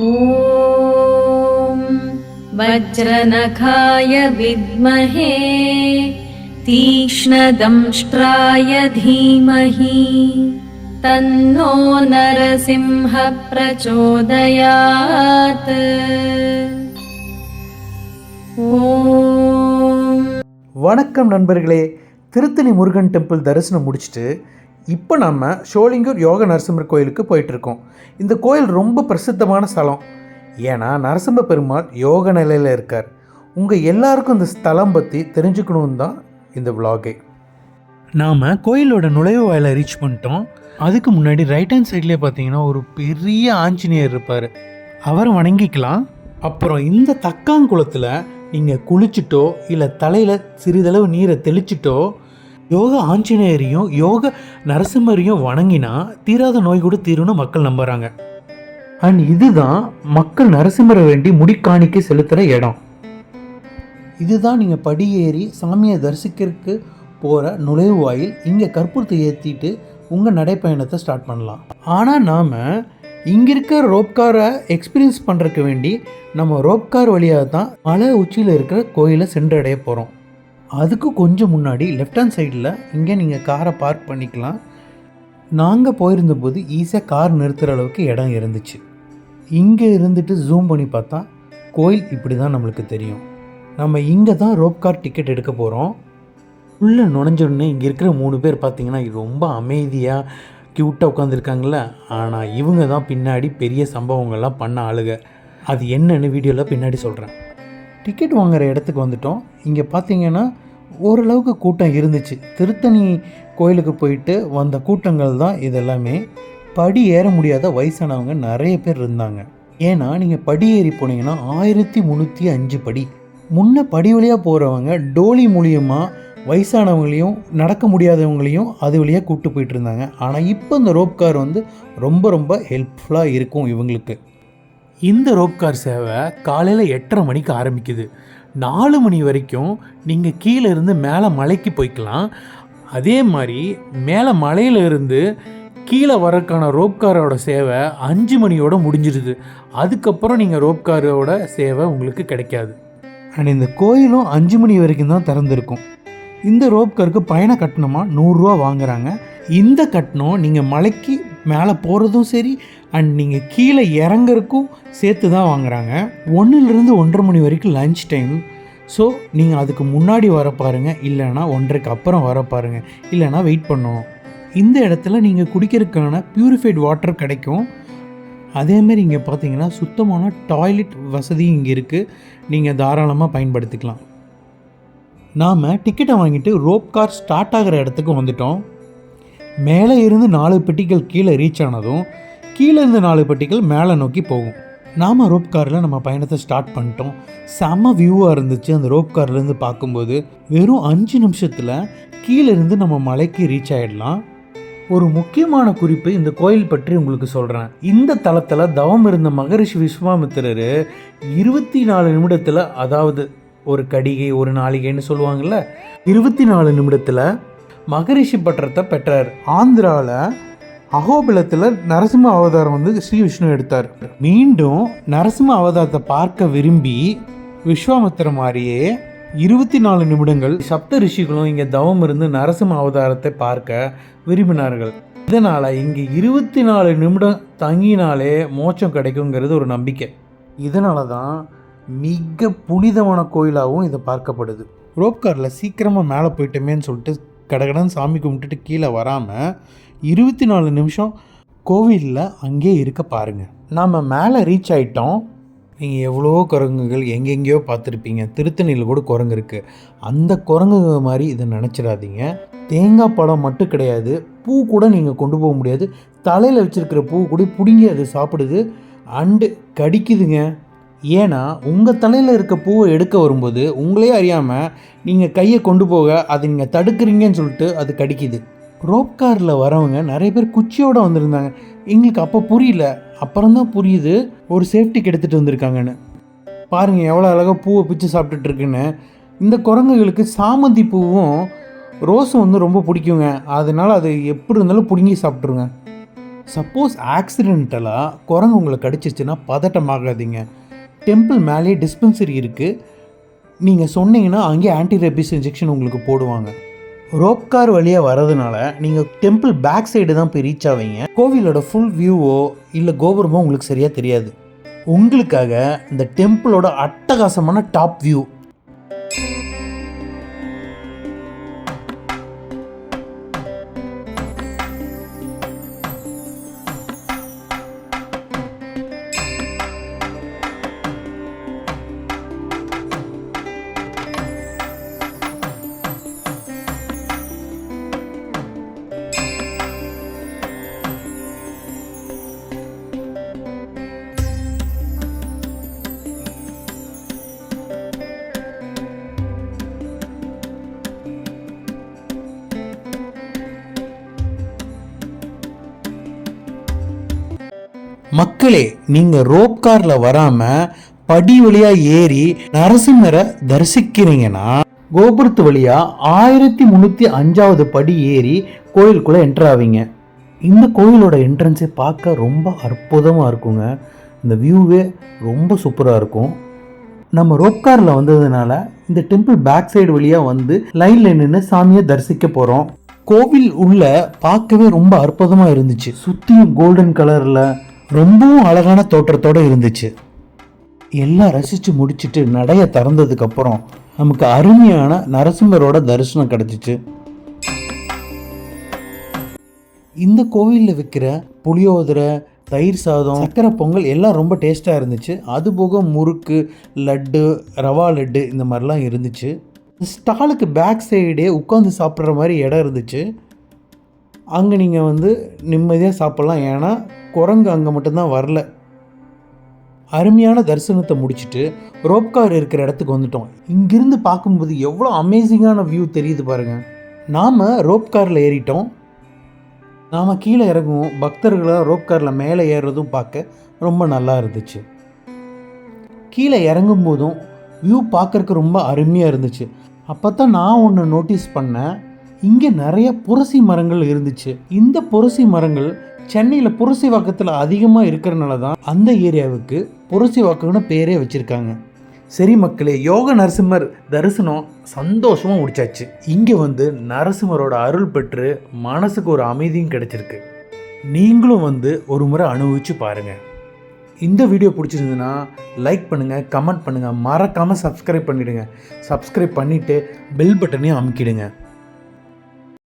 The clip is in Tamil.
ॐ वज्रनखाय विद्महे तीक्ष्णदंष्ट्राय धीमहि तन्नो नरसिंह प्रचोदयात् ॐ வணக்கம் நண்பர்களே திருத்தணி முருகன் டெம்பிள் தரிசனம் முடிச்சுட்டு இப்போ நம்ம ஷோலிங்கூர் யோக நரசிம்மர் கோயிலுக்கு போயிட்டுருக்கோம். இந்த கோயில் ரொம்ப பிரசித்தமான ஸ்தலம். ஏன்னா நரசிம்ம பெருமாள் யோக நிலையில் இருக்கார். உங்கள் எல்லாருக்கும் இந்த ஸ்தலம் பற்றி தெரிஞ்சுக்கணுன்னு தான் இந்த விலாகே நாம் கோயிலோட நுழைவு வாயிலை ரீச் பண்ணிட்டோம். அதுக்கு முன்னாடி ரைட் ஹேண்ட் சைட்லேயே பார்த்தீங்கன்னா ஒரு பெரிய ஆஞ்சநேயர் இருப்பார். அவரை வணங்கிக்கலாம். அப்புறம் இந்த தக்காங்குளத்தில் நீங்கள் குளிச்சுட்டோ இல்லை தலையில் சிறிதளவு நீரை தெளிச்சிட்டோ யோக ஆஞ்சநேயரையும் யோக நரசிம்மரையும் வணங்கினா தீராத நோய் கூட தீரும்னு மக்கள் நம்புகிறாங்க அண்ட் இதுதான் மக்கள் நரசிம்மரை வேண்டி முடிக்காணிக்கை செலுத்துகிற இடம். இதுதான் நீங்கள் படியேறி சாமியை தரிசிக்கிறதுக்கு போகிற நுழைவாயில் இங்கே கற்பூரத்தை ஏற்றிட்டு உங்கள் நடைப்பயணத்தை ஸ்டார்ட் பண்ணலாம். ஆனால் நாம் இங்கே இருக்க ரோப்காரை எக்ஸ்பீரியன்ஸ் பண்ணுறதுக்கு வேண்டி நம்ம ரோப்கார் வழியாக தான் மலை உச்சியில் இருக்கிற கோயிலை சென்றடைய போகிறோம் அதுக்கு கொஞ்சம் முன்னாடி லெஃப்ட் ஹேண்ட் சைடில் இங்கே நீங்கள் காரை பார்க் பண்ணிக்கலாம். நாங்கள் போயிருந்தபோது ஈஸியாக கார் நிறுத்துகிற அளவுக்கு இடம் இருந்துச்சு. இங்கே இருந்துட்டு ஜூம் பண்ணி பார்த்தா கோயில் இப்படி தான் நம்மளுக்கு தெரியும். நம்ம இங்கே தான் ரோப் கார் டிக்கெட் எடுக்க போகிறோம் உள்ளே நுழைஞ்சோடனே இங்கே இருக்கிற மூணு பேர் பார்த்தீங்கன்னா ரொம்ப அமைதியாக க்யூட்டாக உட்காந்துருக்காங்கள ஆனால் இவங்க தான் பின்னாடி பெரிய சம்பவங்கள்லாம் பண்ண ஆளுக அது என்னன்னு வீடியோவில் பின்னாடி சொல்கிறேன் டிக்கெட் வாங்குகிற இடத்துக்கு வந்துட்டோம். இங்கே பார்த்தீங்கன்னா ஓரளவுக்கு கூட்டம் இருந்துச்சு. திருத்தணி கோயிலுக்கு போயிட்டு வந்த கூட்டங்கள் தான் இதெல்லாமே. படி ஏற முடியாத வயசானவங்க நிறைய பேர் இருந்தாங்க. ஏன்னா நீங்கள் படி ஏறி போனீங்கன்னா ஆயிரத்தி முந்நூற்றி அஞ்சு படி. முன்ன படி வழியாக போகிறவங்க டோலி மூலியமாக வயசானவங்களையும் நடக்க முடியாதவங்களையும் அது வழியாக கூப்பிட்டு போயிட்டு இருந்தாங்க. ஆனால் இப்போ இந்த ரோப் கார் வந்து ரொம்ப ரொம்ப ஹெல்ப்ஃபுல்லாக இருக்கும் இவங்களுக்கு. இந்த ரோப் கார் சேவை காலையில் எட்டரை மணிக்கு ஆரம்பிக்குது. நாலு மணி வரைக்கும் நீங்கள் கீழே இருந்து மேலே மலைக்கு போய்க்கலாம். அதே மாதிரி மேலே மலையில் இருந்து கீழே வரக்கான ரோப் காரோட சேவை அஞ்சு மணியோட முடிஞ்சிருது. அதுக்கப்புறம் நீங்கள் ரோப் காரோட சேவை உங்களுக்கு கிடைக்காது. அண்ட் இந்த கோயிலும் அஞ்சு மணி வரைக்கும் தான் திறந்திருக்கும். இந்த ரோப் காருக்கு பயண கட்டணமாக நூறுரூவா வாங்குறாங்க. இந்த கட்டணம் நீங்கள் மலைக்கு மேலே போகிறதும் சரி அண்ட் நீங்கள் கீழே இறங்குறதுக்கும் சேர்த்து தான் வாங்குறாங்க. ஒன்றுலேருந்து ஒன்றரை மணி வரைக்கும் லஞ்ச் டைம் ஸோ நீங்கள் அதுக்கு முன்னாடி வர பாருங்கள் இல்லைன்னா ஒன்றரைக்கு அப்புறம் வர பாருங்கள் இல்லைன்னா வெயிட் பண்ணணும் இந்த இடத்துல நீங்கள் குடிக்கிறதுக்கான பியூரிஃபைட் வாட்டர் கிடைக்கும். அதேமாரி இங்கே பார்த்தீங்கன்னா சுத்தமான டாய்லெட் வசதி இங்கே இருக்குது நீங்கள் தாராளமாக பயன்படுத்திக்கலாம். நாம் டிக்கெட்டை வாங்கிட்டு ரோப் கார் ஸ்டார்ட் ஆகிற இடத்துக்கு வந்துட்டோம். மேலே இருந்து நாலு பெட்டிகள் கீழே ரீச் ஆனதும் கீழே இருந்து நாலு பெட்டிகள் மேலே நோக்கி போகும். நாம் ரோப் காரில் நம்ம பயணத்தை ஸ்டார்ட் பண்ணிட்டோம். செம்ம வியூவாக இருந்துச்சு. அந்த ரோப் கார்லேருந்து பார்க்கும்போது வெறும் அஞ்சு நிமிஷத்தில் கீழே இருந்து நம்ம மலைக்கு ரீச் ஆகிடலாம் ஒரு முக்கியமான குறிப்பு இந்த கோயில் பற்றி உங்களுக்கு சொல்கிறேன் இந்த தளத்தில் தவம் இருந்த மகரிஷி விஸ்வாமித்திரர் இருபத்தி நாலு நிமிடத்தில் அதாவது ஒரு கடிகை ஒரு நாளிகைன்னு சொல்லுவாங்கள்ல இருபத்தி நாலு நிமிடத்தில் மகரிஷி பட்டத்தை பெற்றார். ஆந்திராவில் அகோபிலத்தில் நரசிம்ம அவதாரம் வந்து ஸ்ரீ விஷ்ணு எடுத்தார். மீண்டும் நரசிம்ம அவதாரத்தை பார்க்க விரும்பி விஸ்வாமித்திர மாதிரியே இருபத்தி நாலு நிமிடங்கள் சப்த ரிஷிகளும் இங்கே தவம் இருந்து நரசிம்ம அவதாரத்தை பார்க்க விரும்பினார்கள். இதனால் இங்கே இருபத்தி நாலு நிமிடம் தங்கினாலே மோட்சம் கிடைக்குங்கிறது ஒரு நம்பிக்கை. இதனால தான் மிக புனிதமான கோயிலாகவும் இது பார்க்கப்படுது. ரோப் காரில் சீக்கிரமாக மேலே போயிட்டோமேன்னு சொல்லிட்டு கடகடன் சாமி கும்பிட்டுட்டு கீழே வராமல் இருபத்தி நாலு நிமிஷம் கோவிலில் அங்கேயே இருக்க பாருங்கள் நாம் மேலே ரீச் ஆகிட்டோம் நீங்கள் எவ்வளோ குரங்குகள் எங்கெங்கேயோ பார்த்துருப்பீங்க. திருத்தணியில் கூட குரங்கு இருக்குது அந்த குரங்குங்க மாதிரி இதை நினச்சிடாதீங்க. தேங்காய் பழம் மட்டும் கிடையாது. பூ கூட நீங்கள் கொண்டு போக முடியாது. தலையில் வச்சுருக்கிற பூ கூட பிடுங்கி அது சாப்பிடுது. அண்டு கடிக்குதுங்க. ஏன்னா உங்கள் தலையில் இருக்க பூவை எடுக்க வரும்போது உங்களே அறியாமல் நீங்கள் கையை கொண்டு போக அதை நீங்கள் தடுக்கிறீங்கன்னு சொல்லிட்டு அது கடிக்குது. ரோப் காரில் வரவங்க நிறைய பேர் குச்சியோடு வந்திருந்தாங்க. எங்களுக்கு அப்போ புரியல. அப்புறம்தான் புரியுது ஒரு சேஃப்டிக்கு எடுத்துகிட்டு வந்திருக்காங்கன்னு. பாருங்கள் எவ்வளோ அழகாக பூவை பிச்சு சாப்பிட்டுட்ருக்குன்னு இந்த குரங்குகளுக்கு சாமந்தி பூவும் ரோஸும் வந்து ரொம்ப பிடிக்குங்க. அதனால் அது எப்படி இருந்தாலும் பிடுங்கி சாப்பிட்ருங்க சப்போஸ் ஆக்சிடென்டலாக குரங்கு உங்களை கடிச்சிச்சுன்னா பதட்டமாகாதீங்க. டெம்பிள் மேலேயே டிஸ்பென்சரி இருக்குது நீங்கள் சொன்னீங்கன்னா அங்கேயே ஆன்டி ரெபிஸ் இன்ஜெக்ஷன் உங்களுக்கு போடுவாங்க. ரோப் கார் வழியாக வரதுனால நீங்கள் டெம்பிள் பேக் சைடு தான் போய் ரீச் ஆவீங்க. கோவிலோட ஃபுல் வியூவோ இல்லை கோபுரமோ உங்களுக்கு சரியாக தெரியாது. உங்களுக்காக இந்த டெம்பிளோட அட்டகாசமான டாப் வியூ மக்களே நீங்கள் ரோப் காரில் வராமல் படி வழியாக ஏறி நரசிம்மரை தரிசிக்கிறீங்கன்னா கோபுரத்து வழியாக ஆயிரத்தி முந்நூற்றி அஞ்சாவது படி ஏறி கோயிலுக்குள்ளே என்டர் ஆவீங்க. இந்த கோயிலோட என்ட்ரன்ஸை பார்க்க ரொம்ப அற்புதமாக இருக்குங்க. இந்த வியூவே ரொம்ப சூப்பராக இருக்கும். நம்ம ரோப்காரில் வந்ததுனால இந்த டெம்பிள் பேக் சைடு வழியாக வந்து லைனில் நின்று சாமியை தரிசிக்க போகிறோம் கோவில் உள்ள பார்க்கவே ரொம்ப அற்புதமாக இருந்துச்சு. சுற்றியும் கோல்டன் கலரில் ரொம்பவும் அழகான தோற்றத்தோடு இருந்துச்சு. எல்லாம் ரசித்து முடிச்சுட்டு நடையை திறந்ததுக்கப்புறம் நமக்கு அருமையான நரசிம்மரோட தரிசனம் கிடச்சிச்சு. இந்த கோவிலில் விற்கிற புளியோதரை தயிர் சாதம் சக்கரை பொங்கல் எல்லாம் ரொம்ப டேஸ்ட்டாக இருந்துச்சு. அது போக முறுக்கு லட்டு ரவா லட்டு இந்த மாதிரிலாம் இருந்துச்சு. ஸ்டாலுக்கு பேக் சைடே உட்காந்து சாப்பிட்ற மாதிரி இடம் இருந்துச்சு. அங்கே நீங்கள் வந்து நிம்மதியாக சாப்பிட்லாம். ஏன்னா குரங்கு அங்கே மட்டும்தான் வரல. அருமையான தரிசனத்தை முடிச்சுட்டு ரோப் கார் இருக்கிற இடத்துக்கு வந்துட்டோம். இங்கிருந்து பார்க்கும்போது எவ்வளோ அமேசிங்கான வியூ தெரியுது பாருங்கள் நாம் ரோப் காரில் ஏறிட்டோம். நாம் கீழே இறங்குவோம். பக்தர்களாக ரோப் காரில் மேலே ஏறுறதும் பார்க்க ரொம்ப நல்லா இருந்துச்சு. கீழே இறங்கும் போதும் வியூ பார்க்கறக்கு ரொம்ப அருமையாக இருந்துச்சு. அப்போ தான் நான் ஒன்று நோட்டீஸ் பண்ணேன். இங்கே நிறைய புரசி மரங்கள் இருந்துச்சு. இந்த புரசி மரங்கள் சென்னையில் புரசி வாக்கத்தில் அதிகமாக இருக்கிறனால தான் அந்த ஏரியாவுக்கு புரசி புரசிவாக்கம்னு பேரே வச்சுருக்காங்க. சரி மக்களே யோக நரசிம்மர் தரிசனம் சந்தோஷமாக முடிச்சாச்சு. இங்கே வந்து நரசிம்மரோட அருள் பெற்று மனசுக்கு ஒரு அமைதியும் கிடைச்சிருக்கு. நீங்களும் வந்து ஒரு முறை அனுபவித்து பாருங்கள் இந்த வீடியோ பிடிச்சிருந்ததுன்னா லைக் பண்ணுங்கள் கமெண்ட் பண்ணுங்கள் மறக்காமல் சப்ஸ்கிரைப் பண்ணிவிடுங்க சப்ஸ்கிரைப் பண்ணிவிட்டு பெல் பட்டனையும் அமுக்கிடுங்க.